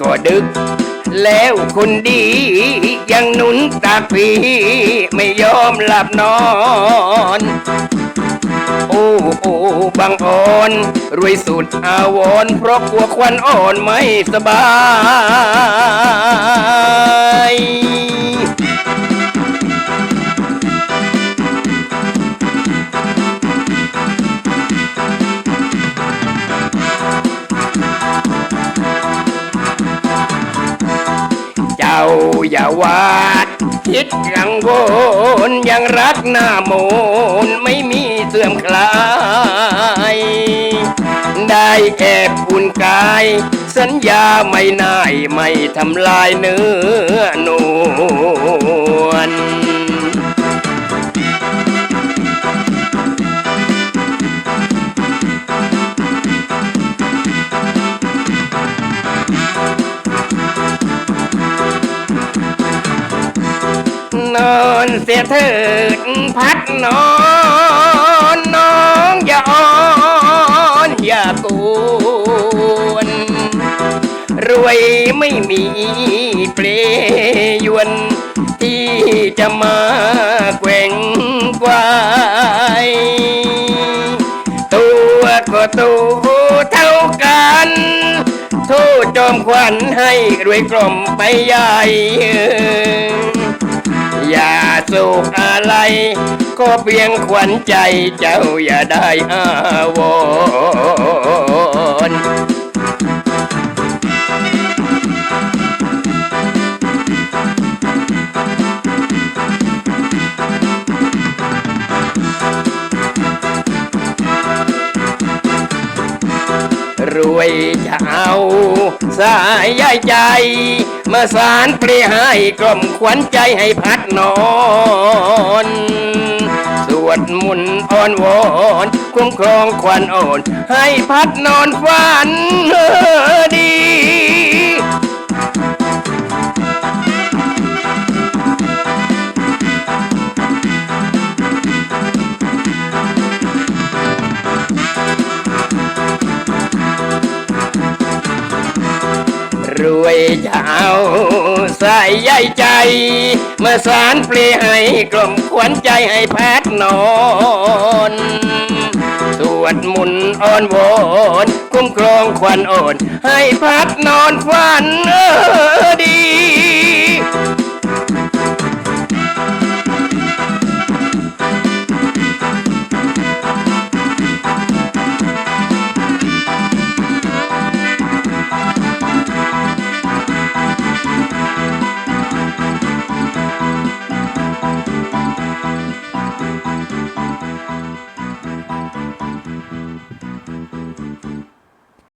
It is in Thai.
ก็ดึก แล้วคนดียังหนุนตากพี่ไม่ยอมหลับนอน โอ้โอ้บางอ่อนรวยสุดอาวรเพราะกลัวควันอ่อนไม่สบายาอย่าวาดคิดกังวลยังรักหน้าโมนไม่มีเสื่อมคลาย ได้แอบอุ่นกาย สัญญาไม่นายไม่ทำลายเนื้อนู นอนเสียเถิดพัดนอนน้องอย่าอ่อนอย่ากวนรวยไม่มีเปลยวน ที่จะมาแกว่งไกวายตัวก็ตัวเท่ากันโทษจอมขวัญให้รวยกล่อมไปใหญ่ อย่าสุขอะไร ก็เพียงขวัญใจเจ้าอย่าได้อาวร รวยจะเอาสายใยใจ มาสารเปรียให้กล่อมขวัญใจให้พัดนอนสวดมนต์อ่อนวอนคุ้มครองควันอ่อน ให้พัดนอนฝันดี รวยจะเอาใส่ใยใจ เมื่อสารเปลี่ยให้กลมขวัญใจให้แพทย์นอนสวดมุนอ่อนวอน คุ้มครองควันอ่อน ให้พัดนอนฝันเออ